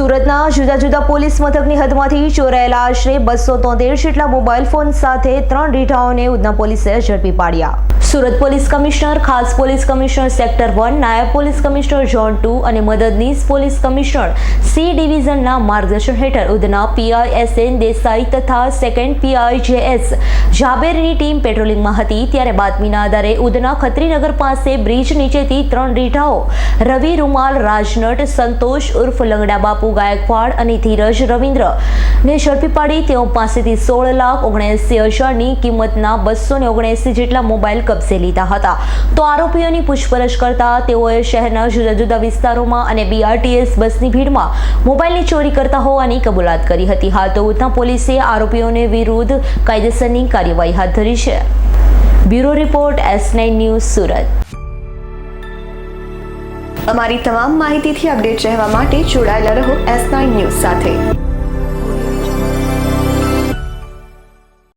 સુરતના જુદા જુદા પોલીસ મથકની હદમાંથી ચોરાયેલા આશરે બસો તોતેર જેટલા મોબાઈલ ફોન સાથે ત્રણ રીઢાઓને ઉધના પોલીસે ઝડપી પાડ્યા. સુરત પોલીસ કમિશનર, ખાસ પોલીસ કમિશનર સેક્ટર વન, નાયબ પોલીસ કમિશનર ઝોન ટુ અને મદદનીશ પોલીસ કમિશનર સી ડિવિઝનના માર્ગદર્શન હેઠળ Udhna PI S N Desai તથા સેકન્ડ પીઆઈ જે એસ જાબેરની ટીમ પેટ્રોલિંગમાં હતી. ત્યારે બાતમીના આધારે ઉધના ખત્રીનગર પાસે બ્રિજ નીચેથી ત્રણ રીઢાઓ, રવિ રૂમાલ, રાજનટ, સંતોષ ઉર્ફ લંગડા, બાપુ ગાયકવાડ અને ધીરજ રવિન્દ્ર ને ઝડપી પાડી. તેઓ પાસેથી સોળ લાખ ઓગણએંસી હજારની કિંમતના બસો ઓગણએંસી જેટલા મોબાઈલ કબજે લીધા હતા. તો આરોપીઓની પૂછપરછ કરતા તેઓએ શહેરના જુદા જુદા વિસ્તારોમાં અને બીઆરટીએસ બસની ભીડમાં મોબાઈલની ચોરી કરતા હોવાની કબૂલાત કરી હતી. હાલ તો ઉધના પોલીસે આરોપીઓને વિરુદ્ધ કાયદેસરની કાર્યવાહી હાથ ધરી છે. Bureau report S nine news Surat. અમારી તમામ માહિતીથી અપડેટ રહેવા માટે જોડાયેલા રહો એસ નાઇન ન્યૂઝ સાથે.